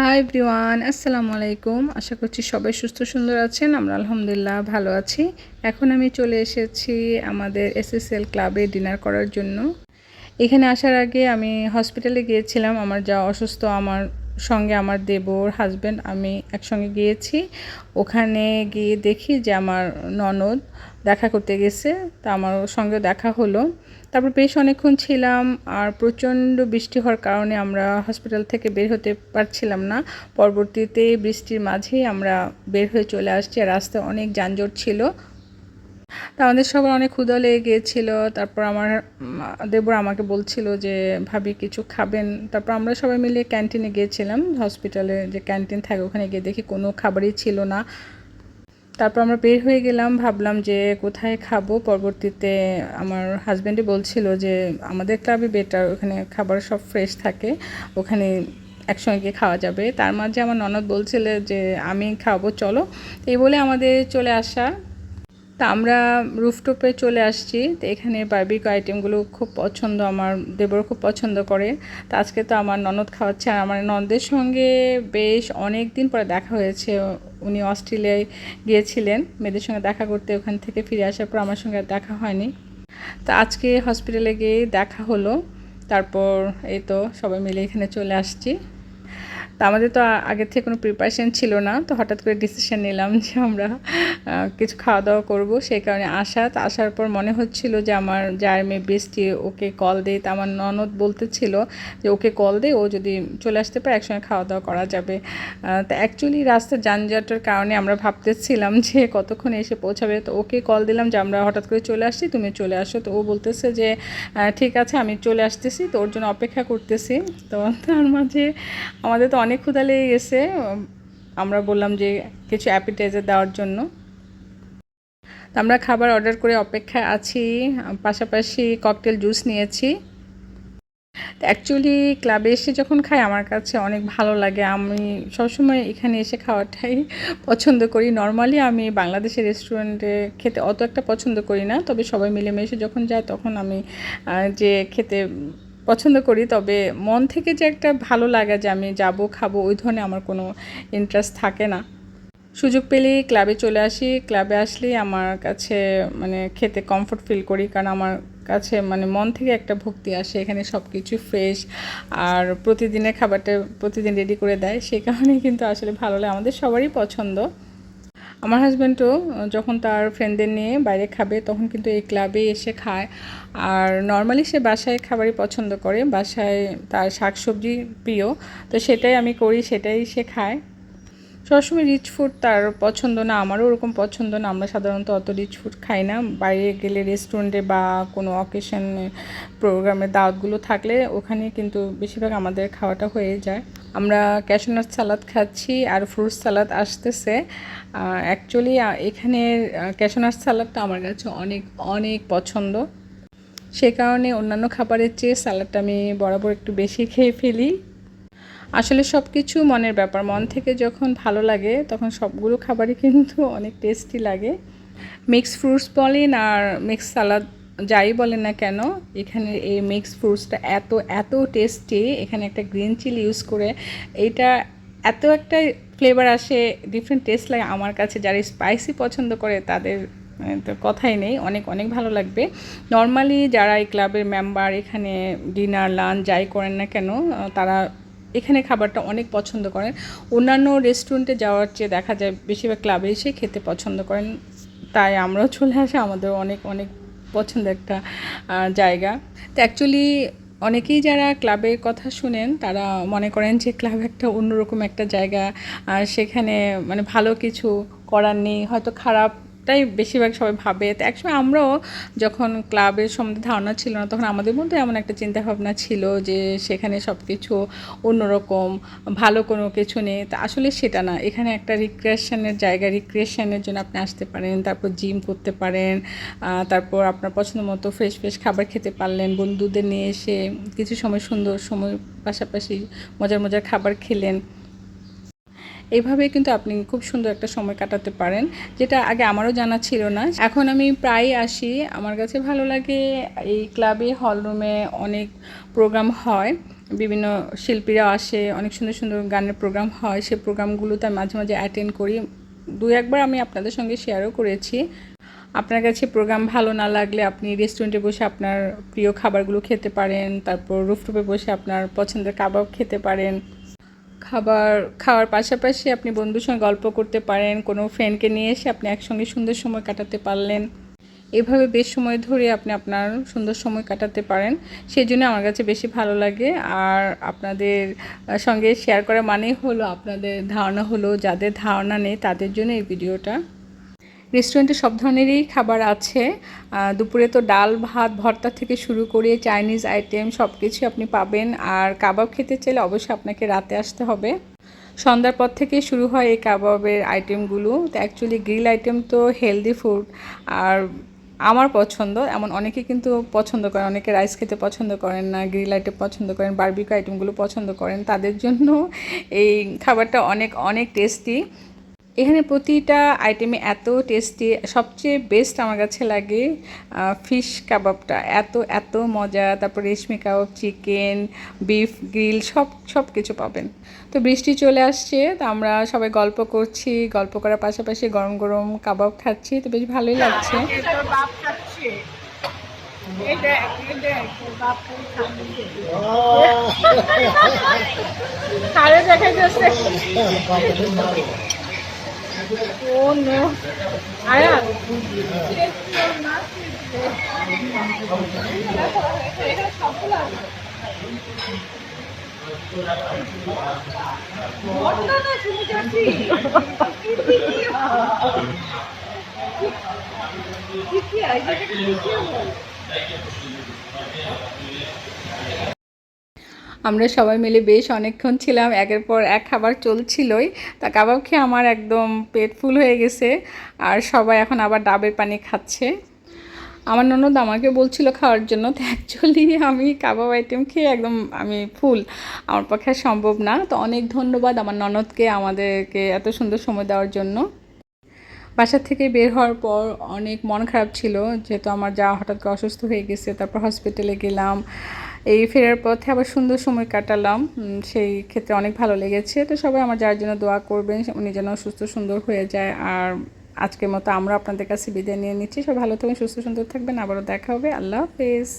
High ব্রিওয়ান আসসালামু আলাইকুম। আশা করছি সবাই সুস্থ সুন্দর আছেন, আমরা আলহামদুলিল্লাহ ভালো আছি। এখন আমি চলে এসেছি আমাদের এসএসএল ক্লাবে ডিনার করার জন্য। এখানে আসার আগে আমি হসপিটালে গিয়েছিলাম, আমার যা অসুস্থ, আমার সঙ্গে আমার দেবর হাজব্যান্ড আমি একসঙ্গে গিয়েছি। ওখানে গিয়ে দেখি যে আমার ননদ দেখা করতে গেছে, তা আমার সঙ্গে দেখা হলো। তারপর বেশ অনেকক্ষণ ছিলাম আর প্রচণ্ড বৃষ্টি হওয়ার কারণে আমরা হসপিটাল থেকে বের হতে পারছিলাম না। পরবর্তীতে বৃষ্টির মাঝেই আমরা বের হয়ে চলে আসছি আর রাস্তায় অনেক যানজট ছিল। তা আমাদের সবার অনেক ক্ষুধা লেগে গিয়েছিল। তারপর আমার দেবর আমাকে বলছিল যে, ভাবি, কিছু খাবেন? তারপর আমরা সবাই মিলে ক্যান্টিনে গিয়েছিলাম। হসপিটালে যে ক্যান্টিন থাকে, ওখানে গিয়ে দেখি কোনো খাবারই ছিল না। তারপর আমরা বের হয়ে গেলাম, ভাবলাম যে কোথায় খাব। পরবর্তীতে আমার হাজব্যান্ডই বলছিল যে, আমাদের ক্লাবে বেটার ওখানে খাবার সব ফ্রেশ থাকে, ওখানে একসঙ্গে খাওয়া যাবে। তার মাঝে আমার ননদ বলছিল যে, আমি খাব, চলো। এই বলে আমাদের চলে আসা। তা আমরা রুফটপে চলে আসছি। তো এখানে বার্বিক আইটেমগুলো খুব পছন্দ আমার, দেবর খুব পছন্দ করে। তো আজকে তো আমার ননদ খাওয়াচ্ছে। আর আমার ননদের সঙ্গে বেশ অনেক দিন পরে দেখা হয়েছে। উনি অস্ট্রেলিয়ায় গিয়েছিলেন। মেয়েদের সঙ্গে দেখা করতে ওখান থেকে ফিরে আসার পর আমার সঙ্গে দেখা হয়নি। তো আজকে হসপিটালে গিয়ে দেখা হলো। তারপর এই তো সবাই মিলে এখানে চলে আসছি। তা আমাদের তো আগের থেকে কোনো প্রিপারেশন ছিল না, তো হঠাৎ করে ডিসিশন নিলাম যে আমরা কিছু খাওয়া দাওয়া করব। সেই কারণে আসা আসার পর মনে হচ্ছিল যে আমার যার মেয়ে বৃষ্টি ওকে কল দেই তা আমার ননদ বলতেছিল যে ওকে কল দে, ও যদি চলে আসতে পারে, একসঙ্গে খাওয়া দাওয়া করা যাবে। তা অ্যাকচুয়ালি রাস্তার যানজটের কারণে আমরা ভাবতেছিলাম যে কতক্ষণ এসে পৌঁছাবে, তো ওকে কল দিলাম যে আমরা হঠাৎ করে চলে আসছি, তুমি চলে আসো। তো ও বলতেছে যে ঠিক আছে, আমি চলে আসতেছি, তো ওর জন্য অপেক্ষা করতেছি। তো তার মাঝে আমাদের তো অনেক লেগে গেছে আমরা বললাম যে কিছু অ্যাপিটাইজার দেওয়ার জন্য। আমরা খাবার অর্ডার করে অপেক্ষায় আছি, পাশাপাশি ককটেল জুস নিয়েছি। অ্যাকচুয়ালি ক্লাবে এসে যখন খাই, আমার কাছে অনেক ভালো লাগে। আমি সবসময় এখানে এসে খাওয়াটাই পছন্দ করি। নর্মালি আমি বাংলাদেশের রেস্টুরেন্টে খেতে অত একটা পছন্দ করি না, তবে সবাই মিলেমিশে যখন যায়, তখন আমি যে খেতে পছন্দ করি, তবে মন থেকে যে একটা ভালো লাগা যে আমি যাব, খাব, ওই ধরনের আমার কোনো ইন্টারেস্ট থাকে না। সুযোগ পেলেই ক্লাবে চলে আসি। ক্লাবে আসলেই আমার কাছে মানে খেতে কমফোর্ট ফিল করি, কারণ আমার কাছে মানে মন থেকে একটা ভক্তি আসে, এখানে সব কিছু ফ্রেশ আর প্রতিদিনের খাবারটা প্রতিদিন রেডি করে দেয়। সেই কারণে কিন্তু আসলে ভালো লাগে। আমাদের সবারই পছন্দ। আমার হাজব্যান্ডও যখন তার ফ্রেন্ডদের নিয়ে বাইরে খাবে, তখন কিন্তু এই ক্লাবে এসে খায়। আর নর্মালি সে বাসায় খাবারই পছন্দ করে, বাসায় তার শাকসবজি প্রিয়। তো সেটাই আমি করি, সেটাই সে খায়। সবসময় রিচ ফুড তার পছন্দ না, আমারও ওরকম পছন্দ না। আমরা সাধারণত অত রিচ ফুড খাই না। বাইরে গেলে রেস্টুরেন্টে বা কোনো অকেশনে প্রোগ্রামে দাওয়াতগুলো থাকলে ওখানে কিন্তু বেশিরভাগ আমাদের খাওয়াটা হয়ে যায়। আমরা ক্যাশনাট সালাদ খাচ্ছি আর ফ্রুট সালাদ আসতেছে। অ্যাকচুয়ালি এখানের ক্যাশনাট সালাদটা আমার কাছে অনেক অনেক পছন্দ। সে কারণে অন্যান্য খাবারের চেয়ে স্যালাডটা আমি বরাবর একটু বেশি খেয়ে ফেলি। আসলে সব কিছু মনের ব্যাপার। মন থেকে যখন ভালো লাগে, তখন সবগুলো খাবারই কিন্তু অনেক টেস্টি লাগে। মিক্স ফ্রুটস বলেন আর মিক্স সালাদ যাই বলেন না কেন, এখানে এই মিক্স ফ্রুটসটা এত এত টেস্টি এখানে একটা গ্রিন চিলি ইউজ করে এইটা এত একটা ফ্লেভার আসে ডিফারেন্ট টেস্ট লাগে আমার কাছে। যারা স্পাইসি পছন্দ করে তাদের মানে তো কথাই নেই, অনেক অনেক ভালো লাগবে। নর্মালি যারা এই ক্লাবের মেম্বার এখানে ডিনার লাঞ্চ যাই করেন না কেন তারা এখানে খাবারটা অনেক পছন্দ করেন। অন্যান্য রেস্টুরেন্টে যাওয়ার চেয়ে দেখা যায়, বেশিরভাগ ক্লাবে এসে খেতে পছন্দ করেন। তাই আমরাও চলে আসা আমাদের অনেক অনেক পছন্দের একটা জায়গা। তো অ্যাকচুয়ালি অনেকেই যারা ক্লাবের কথা শুনেন, তারা মনে করেন যে ক্লাব একটা অন্যরকম একটা জায়গা সেখানে মানে ভালো কিছু করার নেই, হয়তো খারাপটাই বেশিরভাগ সবাই ভাবে। তো একসময় আমরাও যখন ক্লাবের সম্বন্ধে ধারণা ছিল না, তখন আমাদের মধ্যে এমন একটা চিন্তাভাবনা ছিল যে সেখানে সব কিছু অন্যরকম, ভালো কোনো কিছু নেই। তা আসলে সেটা না। এখানে একটা রিক্রিয়েশনের জায়গা রিক্রিয়েশনের জন্য আপনি আসতে পারেন, তারপর জিম করতে পারেন তারপর আপনার পছন্দ মতো ফ্রেশ ফ্রেশ খাবার খেতে পারলেন, বন্ধুদের নিয়ে এসে কিছু সময় সুন্দর সময় পাশাপাশি মজার মজার খাবার খেলেন। এইভাবে কিন্তু আপনি খুব সুন্দর একটা সময় কাটাতে পারেন, যেটা আগে আমারও জানা ছিল না। এখন আমি প্রায় আসি, আমার কাছে ভালো লাগে এই ক্লাবে, হল রুমে অনেক প্রোগ্রাম হয়, বিভিন্ন শিল্পীরা আসে, অনেক সুন্দর সুন্দর গানের প্রোগ্রাম হয় সেই প্রোগ্রামগুলোতে মাঝে মাঝে অ্যাটেন্ড করি। দু একবার আমি আপনাদের সঙ্গে শেয়ারও করেছি। আপনার কাছে প্রোগ্রাম ভালো না লাগলে আপনি রেস্টুরেন্টে বসে আপনার প্রিয় খাবারগুলো খেতে পারেন, তারপর রুফটপে বসে আপনার পছন্দের কাবাব খেতে পারেন। খাবার খাওয়ার পাশাপাশি আপনি বন্ধুর সঙ্গে গল্প করতে পারেন, কোনো ফ্রেন্ডকে নিয়ে এসে আপনি একসঙ্গে সুন্দর সময় কাটাতে পারলেন। এভাবে বেশ সময় ধরে আপনি আপনার সুন্দর সময় কাটাতে পারেন। সেই জন্য আমার কাছে বেশি ভালো লাগে। আর আপনাদের সঙ্গে শেয়ার করা মানেই হলো, আপনাদের ধারণা হলো, যাদের ধারণা নেই তাদের জন্য এই ভিডিওটা রেস্টুরেন্টে সব ধরনেরই খাবার আছে। দুপুরে তো ডাল, ভাত, ভর্তা থেকে শুরু করে চাইনিজ আইটেম সব কিছু আপনি পাবেন। আর কাবাব খেতে চাইলে অবশ্যই আপনাকে রাতে আসতে হবে। সন্ধ্যার পর থেকে শুরু হয় এই কাবাবের আইটেমগুলো তো অ্যাকচুয়ালি গ্রিল আইটেম তো হেলদি ফুড আর আমার পছন্দ, এমন অনেকে কিন্তু পছন্দ করেন অনেকে রাইস খেতে পছন্দ করেন না গ্রিল আইটেম পছন্দ করেন বার্বিকো আইটেমগুলো পছন্দ করেন। তাদের জন্য এই খাবারটা অনেক অনেক টেস্টি এখানে প্রতিটা আইটেমে এত টেস্টি সবচেয়ে বেস্ট আমার কাছে লাগে ফিশ কাবাবটা এত এত মজা তারপর reshmi kebab chicken beef grill সব সব কিছু পাবেন। তো বৃষ্টি চলে আসছে তো আমরা সবাই গল্প করছি গল্প করার পাশাপাশি গরম গরম কাবাব খাচ্ছি তো বেশ ভালোই লাগছে। আরে দেখা যাচ্ছে। ও নো আয়া না শুনে যাচ্ছি কি কি আমরা সবাই মিলে বেশ অনেকক্ষণ ছিলাম, একের পর এক খাবার চলছিলই। তা কাবাব খেয়ে আমার একদম পেট ফুল হয়ে গেছে, আর সবাই এখন আবার ডাবের পানি খাচ্ছে। আমার ননদ আমাকে বলছিল খাওয়ার জন্য, তো অ্যাকচুয়ালি আমি কাবাব আইটেম খেয়ে একদম আমি ফুল। আমার পক্ষে সম্ভব না। তো অনেক ধন্যবাদ আমার ননদকে, আমাদেরকে এত সুন্দর সময় দেওয়ার জন্য। বাসা থেকে বের হওয়ার পর অনেক মন খারাপ ছিল, যেহেতু আমার যা হঠাৎ করে অসুস্থ হয়ে গেছে, তারপর হসপিটালে গেলাম। এই ফেরার পথে আবার সুন্দর সময় কাটালাম। সেই ক্ষেত্রে অনেক ভালো লেগেছে। তো সবাই আমার যার জন্য দোয়া করবেন, উনি যেন সুস্থ সুন্দর হয়ে যায়। আর আজকের মতো আমরা আপনাদের কাছে বিদায় নিয়ে নিচ্ছি। সব ভালো থাকবেন, সুস্থ সুন্দর থাকবেন। আবারও দেখা হবে। আল্লাহ হাফেজ।